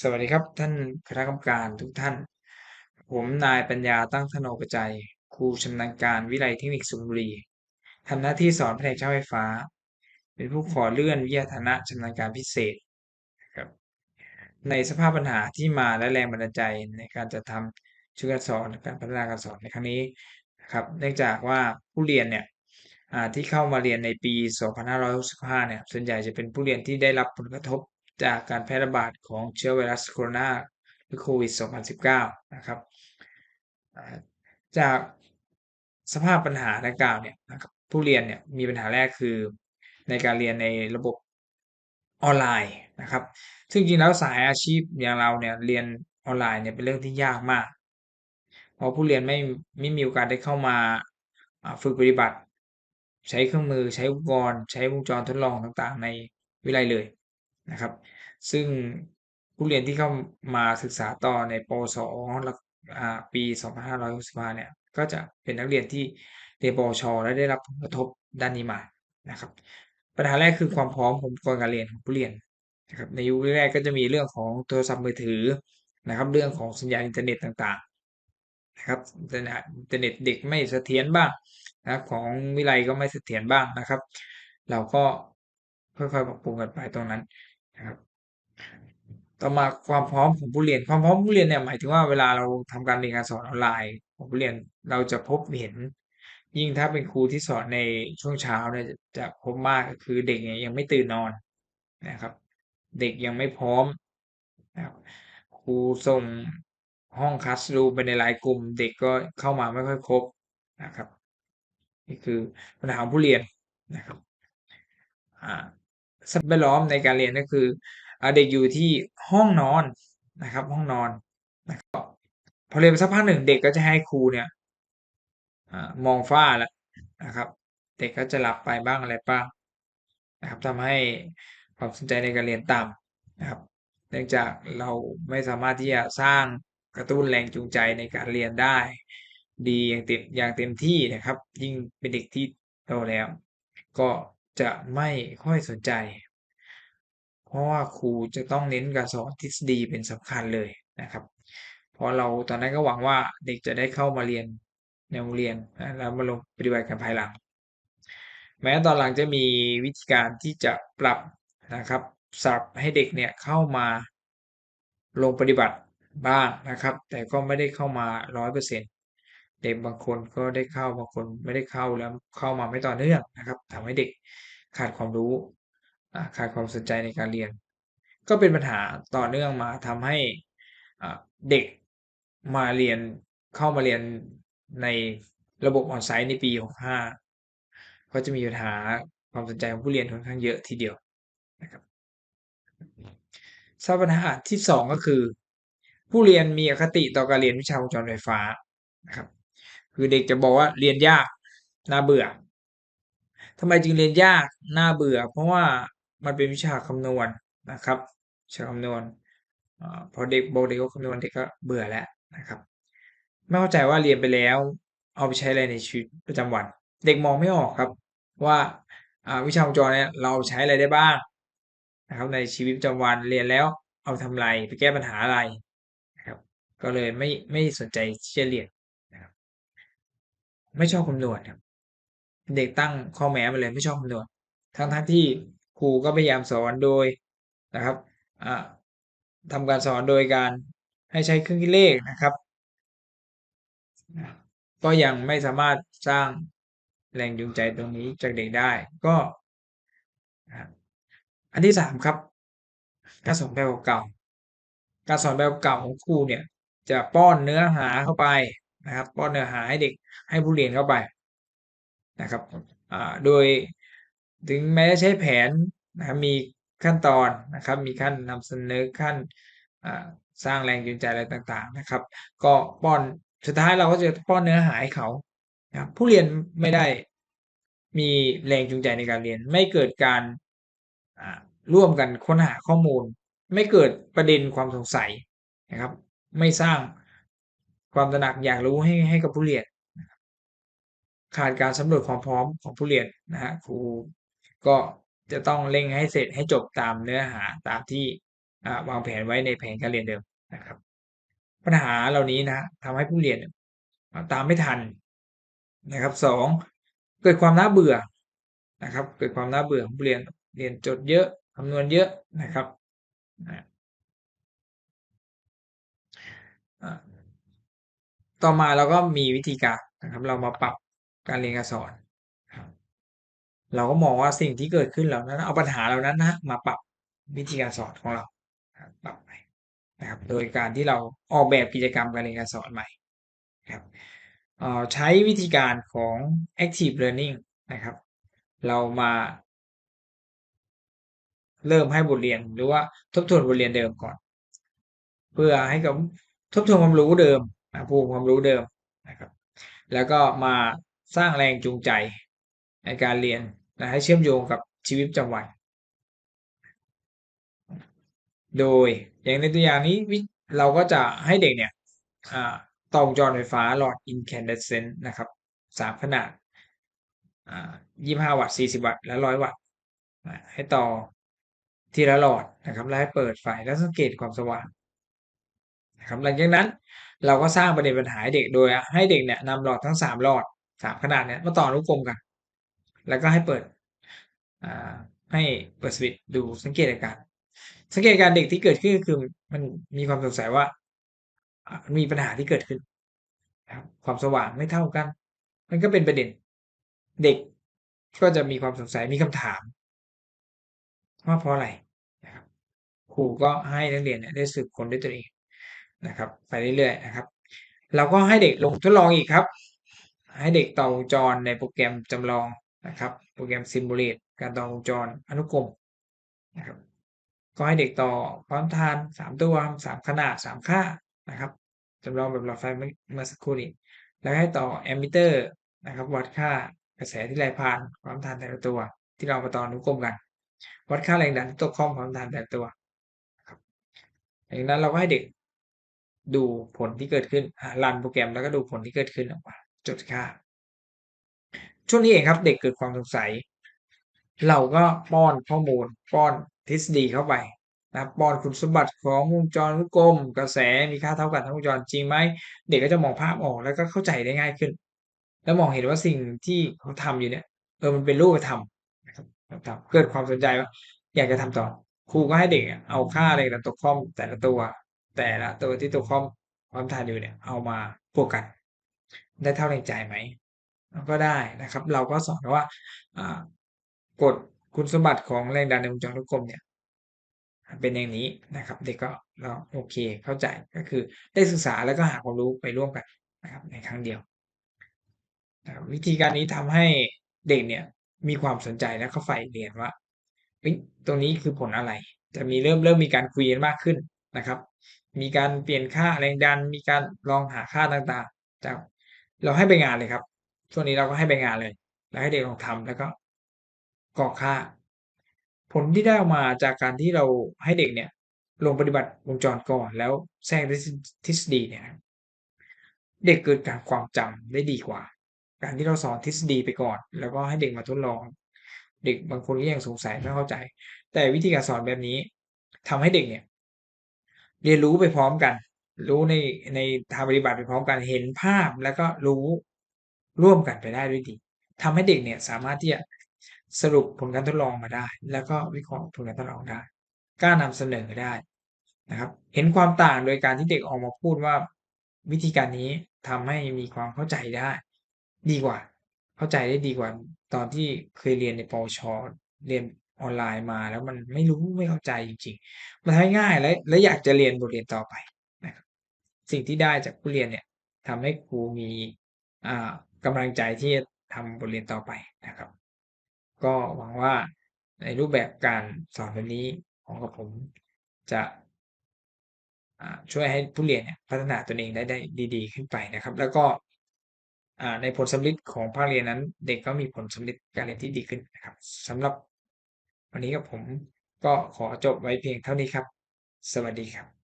สวัสดีครับท่านคณะกรรมการทุกท่าน ผมนายปัญญาตั้งธโนปัจจัย ครูชำนาญการวิไลเทคนิคสุพรรณบุรีทำหน้าที่สอนแผนกช่างไฟฟ้า เป็นผู้ขอเลื่อนวิทยาฐานะชำนาญการพิเศษครับในสภาพปัญหาที่มาและแรงบันดาลใจในการจัดทำชุดการสอนการพัฒนาการสอนในครั้งนี้นะครับเนื่องจากว่าผู้เรียนเนี่ยที่เข้ามาเรียนในปี 2565 เนี่ยส่วนใหญ่จะเป็นผู้เรียนที่ได้รับผลกระทบ จากการแพร่ระบาดของเชื้อไวรัสโคโรนาหรือโควิด 2019 นะครับจากสภาพปัญหาดังกล่าวเนี่ยนะครับผู้เรียนเนี่ยมีปัญหาแรกคือในการเรียนในระบบออนไลน์นะครับ ซึ่งจริงแล้วสายอาชีพอย่างเราเนี่ยเรียนออนไลน์เนี่ยเป็นเรื่องที่ยากมาก เพราะผู้เรียนไม่ไม่มีโอกาสได้เข้ามาฝึกปฏิบัติ ใช้เครื่องมือใช้อุปกรณ์ ใช้วงจรทดลองต่างๆ ในวิทยาลัยเลย นะครับ ซึ่งผู้เรียนที่เข้ามาศึกษาต่อในปสแล้วอ่าปี 2565 เนี่ย ก็จะเป็นนักเรียนที่เรียนปชและได้รับผลกระทบด้านนี้มานะครับ ปัญหาแรกคือความพร้อมของอุปกรณ์การเรียนของผู้เรียนนะครับ ในยุคแรกก็จะมีเรื่องของโทรศัพท์มือถือนะครับ เรื่องของสัญญาณอินเทอร์เน็ตต่างๆนะครับอินเทอร์เน็ตอินเทอร์เน็ตเด็กไม่เสถียรบ้างนะครับของวิไลก็ไม่เสถียรบ้างนะครับ เราก็ค่อยๆปรับปรุงกันไปตรงนั้น นะครับต่อมาความพร้อมของผู้เรียนความพร้อมผู้เรียนเนี่ยหมายถึงว่าเวลาเราทำการเรียนการสอนออนไลน์ของผู้เรียนเราจะพบเห็น ยิ่งถ้าเป็นครูที่สอนในช่วงเช้าเนี่ยจะจะพบมากคือเด็กเนี่ยยังไม่ตื่นนอนนะครับ เด็กยังไม่พร้อมนะครับครูส่งห้องคลาสรูมไปในไลน์กลุ่ม เด็กก็เข้ามาไม่ค่อยครบนะครับ นี่คือปัญหาของผู้เรียนนะครับอ่า สภาพแวดล้อมในการเรียนก็คือเด็กอยู่ที่ห้องนอนนะครับ ห้องนอนนะครับพอเรียนไปสักพักหนึ่งเด็กก็จะให้ครูเนี่ยอมองฝ้าแล้วนะครับ เด็กก็จะหลับไปบ้างอะไรบ้างนะครับทำให้ความสนใจในการเรียนต่ำนะครับ เนื่องจากเราไม่สามารถที่จะสร้างกระตุ้นแรงจูงใจในการเรียนได้ ดีอย่างเต็มอย่างเต็มที่นะครับ ยิ่งเป็นเด็กที่โตแล้ว ก็ จะไม่ค่อยสนใจ เพราะว่าครูจะต้องเน้นการสอนทฤษฎีเป็นสำคัญเลยนะครับ เพราะเราตอนนั้นก็หวังว่าเด็กจะได้เข้ามาเรียนในโรงเรียนแล้วมาลงปฏิบัติกันภายหลัง แม้ตอนหลังจะมีวิธีการที่จะปรับนะครับสับให้เด็กเนี่ยเข้ามาลงปฏิบัติบ้างนะครับ แต่ก็ไม่ได้เข้ามาร้อยเปอร์เซ็นต เด็กบางคนก็ได้เข้าบางคนไม่ได้เข้าแล้วเข้ามาไม่ต่อเนื่องนะครับทำให้เด็กขาดความรู้ขาดความสนใจในการเรียน ก็เป็นปัญหาต่อเนื่องมาทำให้เด็กมาเรียนเข้ามาเรียนในระบบออนไซต์ในปี 65 ก็จะมีปัญหาความสนใจของผู้เรียนค่อนข้างเยอะทีเดียวนะครับสาปัญหาที่สองก็คือ ผู้เรียนมีอคติต่อการเรียนวิชาวงจรไฟฟ้านะครับ คือเด็กจะบอกว่าเรียนยากน่าเบื่อทำไมจึงเรียนยากน่าเบื่อ เพราะว่ามันเป็นวิชาคำนวณนะครับวิชาคำนวณอาพอเด็กบอกเด็กว่าคำนวณเด็กก็เบื่อแล้วนะครับ ไม่เข้าใจว่าเรียนไปแล้ว เอาไปใช้อะไรในชีวิตประจำวัน เด็กมองไม่ออกครับ ว่าวิชาวงจรเนี่ยเราใช้อะไรได้บ้างนะครับในชีวิตประจำวันเรียนแล้วเอาทำอะไรไปแก้ปัญหาอะไรนะครับ ก็เลยไม่ไม่สนใจที่จะเรียน ไม่ชอบคำนวณครับ เด็กตั้งข้อแม้มาเลยไม่ชอบคำนวณทั้งทั้งที่ครูก็พยายามสอนโดยนะครับอ่าทำการสอนโดยการให้ใช้เครื่องคิดเลขนะครับ ก็ยังไม่สามารถสร้างแรงจูงใจตรงนี้จากเด็กได้ก็ อันที่สามครับ การสอนแบบเก่า การสอนแบบเก่าของครูเนี่ย จะป้อนเนื้อหาเข้าไป นะครับป้อนเนื้อหาให้เด็กให้ผู้เรียนเข้าไปนะครับอ่าโดยถึงแม้จะใช้แผนนะครับมีขั้นตอนนะครับมีขั้นนำเสนอขั้นสร้างแรงจูงใจอะไรต่างๆนะครับ ก็ป้อนสุดท้ายเราก็จะป้อนเนื้อหาให้เขานะครับผู้เรียนไม่ได้มีแรงจูงใจในการเรียน ไม่เกิดการร่วมกันค้นหาข้อมูล ไม่เกิดประเด็นความสงสัยนะครับ ไม่สร้าง ความตระหนักอยากรู้ให้ให้กับผู้เรียนขาดการสำรวจความพร้อมของผู้เรียนนะฮะครูก็จะต้องเร่งให้เสร็จให้จบตามเนื้อหาตามที่วางแผนไว้ในแผนการเรียนเดิมนะครับ ปัญหาเหล่านี้นะทำให้ผู้เรียนตามไม่ทันนะครับสองเกิดความน่าเบื่อนะครับ เกิดความน่าเบื่อของผู้เรียนเรียนจดเยอะคำนวณเยอะนะครับ ต่อมาเราก็มีวิธีการนะครับ เรามาปรับการเรียนการสอนเราก็มองว่าสิ่งที่เกิดขึ้นเหล่านั้น เอาปัญหาเหล่านั้นนะมาปรับวิธีการสอนของเราปรับไปนะครับ โดยการที่เราออกแบบกิจกรรมการเรียนการสอนใหม่ครับใช้วิธีการของ active learning นะครับ เรามา เริ่มให้บทเรียนหรือว่าทบทวนบทเรียนเดิมก่อน เพื่อให้กับทบทวนความรู้เดิม ภูมิความรู้เดิมนะครับ แล้วก็มาสร้างแรงจูงใจในการเรียนนะให้เชื่อมโยงกับชีวิตประจำวัน โดยอย่างในตัวอย่างนี้เราก็จะให้เด็กเนี่ยตองจรไฟฟ้าหลอดอินแคนเดเซนต์นะครับสามขนาดยี่ห้าวัตต์สี่สิบวัตต์และร้อยวัตต์ให้ต่อทีละหลอดนะครับ แล้วให้เปิดไฟแล้วสังเกตความสว่าง นะครับหลังจากนั้นเราก็สร้างประเด็นปัญหาให้เด็กโดย ให้เด็กเนี่ยนำหลอดทั้งสามหลอดสามขนาดเนี่ยมาต่อนุกรมกัน แล้วก็ให้เปิดให้เปิดสวิตดูสังเกตอาการ สังเกตการเด็กที่เกิดขึ้นคือมันมีความสงสัยว่า มีปัญหาที่เกิดขึ้นครับความสว่างไม่เท่ากัน มันก็เป็นประเด็น เด็กก็จะมีความสงสัยมีคำถามว่าเพราะอะไรนะครับครูก็ให้นักเรียนเนี่ยได้สืบค้นด้วยตัวเอง นะครับไปเรื่อยๆนะครับเราก็ให้เด็กลงทดลองอีกครับ ให้เด็กต่อวงจรในโปรแกรมจำลองนะครับ โปรแกรมซิมูเลตการต่อวงจรอนุกรมนะครับก็ให้เด็กต่อพร้อมทานสามตัวสามขนาดสามค่านะครับจำลองแบบหลอดไฟเมื่อสักครู่นี้แล้วให้ต่อแอมมิเตอร์นะครับวัดค่ากระแสที่ไหลผ่านความทานแต่ละตัว ที่เรามาต่อนุกรมกัน วัดค่าแรงดันตัวคอมความทานแต่ละตัวครับอย่างนั้นเราก็ให้เด็ก ดูผลที่เกิดขึ้นรันโปรแกรมแล้วก็ดูผลที่เกิดขึ้นออกมาจดค่า ช่วงนี้เองครับเด็กเกิดความสงสัย เราก็ป้อนข้อมูล ป้อนทฤษฎีเข้าไปนะป้อนคุณสมบัติของวงจรลูกกลม กระแสมีค่าเท่ากันทั้งวงจรจริงไหมเด็กก็จะมองภาพออกแล้วก็เข้าใจได้ง่ายขึ้น แล้วมองเห็นว่าสิ่งที่เขาทำอยู่เนี่ยเออมันเป็นรูปธรรมนะครับเกิดความสนใจว่าอยากจะทำต่อครูก็ให้เด็กเอาค่าอะไรแต่ตัวข้อมแต่ละตัว แต่ละตัวที่ตัวคอมความทานอยู่เนี่ยเอามาบวกกัน ได้เท่าแรงใจไหมก็ได้นะครับ เราก็สอนว่ากฎคุณสมบัติของแรงดันในวงจรลูกกลมเนี่ยเป็นอย่างนี้นะครับ เด็กก็เราโอเคเข้าใจก็คือได้ศึกษาแล้วก็หาความรู้ไปร่วมกันนะครับ ในครั้งเดียววิธีการนี้ทำให้เด็กเนี่ยมีความสนใจและเข้าใฝ่เรียนว่าตรงนี้คือผลอะไร จะมีเริ่มเริ่มมีการคุยกันมากขึ้นนะครับ มีการเปลี่ยนค่าแรงดัน มีการลองหาค่าต่างๆจากเราให้ไปงานเลยครับ ช่วงนี้เราก็ให้ไปงานเลย แล้วให้เด็กลองทำแล้วก็กรอกค่า ผลที่ได้ออกมาจากการที่เราให้เด็กเนี่ย ลงปฏิบัติวงจรก่อน แล้วแทรกทฤษฎีเนี่ยเด็กเกิดการความจำได้ดีกว่า การที่เราสอนทฤษฎีไปก่อน แล้วก็ให้เด็กมาทดลอง เด็กบางคนก็ยังสงสัยไม่เข้าใจ แต่วิธีการสอนแบบนี้ทำให้เด็กเนี่ย เรียนรู้ไปพร้อมกัน รู้ในในทางปฏิบัติไปพร้อมกันเห็นภาพแล้วก็รู้ร่วมกันไปได้ด้วยดีทำให้เด็กเนี่ยสามารถที่จะสรุปผลการทดลองมาได้ แล้วก็วิเคราะห์ผลการทดลองได้กล้านำเสนอได้นะครับ เห็นความต่างโดยการที่เด็กออกมาพูดว่าวิธีการนี้ทำให้มีความเข้าใจได้ ดีกว่า เข้าใจได้ดีกว่า ตอนที่เคยเรียนในปวชเรียน ออนไลน์มาแล้วมันไม่รู้ไม่เข้าใจจริงๆ มันทำง่ายและและอยากจะเรียนบทเรียนต่อไปนะครับสิ่งที่ได้จากผู้เรียนเนี่ยทำให้ครูมีอ่ากำลังใจที่จะทำบทเรียนต่อไปนะครับ ก็หวังว่าในรูปแบบการสอนแบบนี้ของกับผมจะช่วยให้ผู้เรียนเนี่ยพัฒนาตนเองได้ได้ดี ๆ ขึ้นไปนะครับ แล้วก็ในผลสำลิดของภาคเรียนนั้น เด็กก็มีผลสำลิดการเรียนที่ดีขึ้นนะครับสำหรับ วันนี้กับผมก็ขอจบไว้เพียงเท่านี้ครับ สวัสดีครับ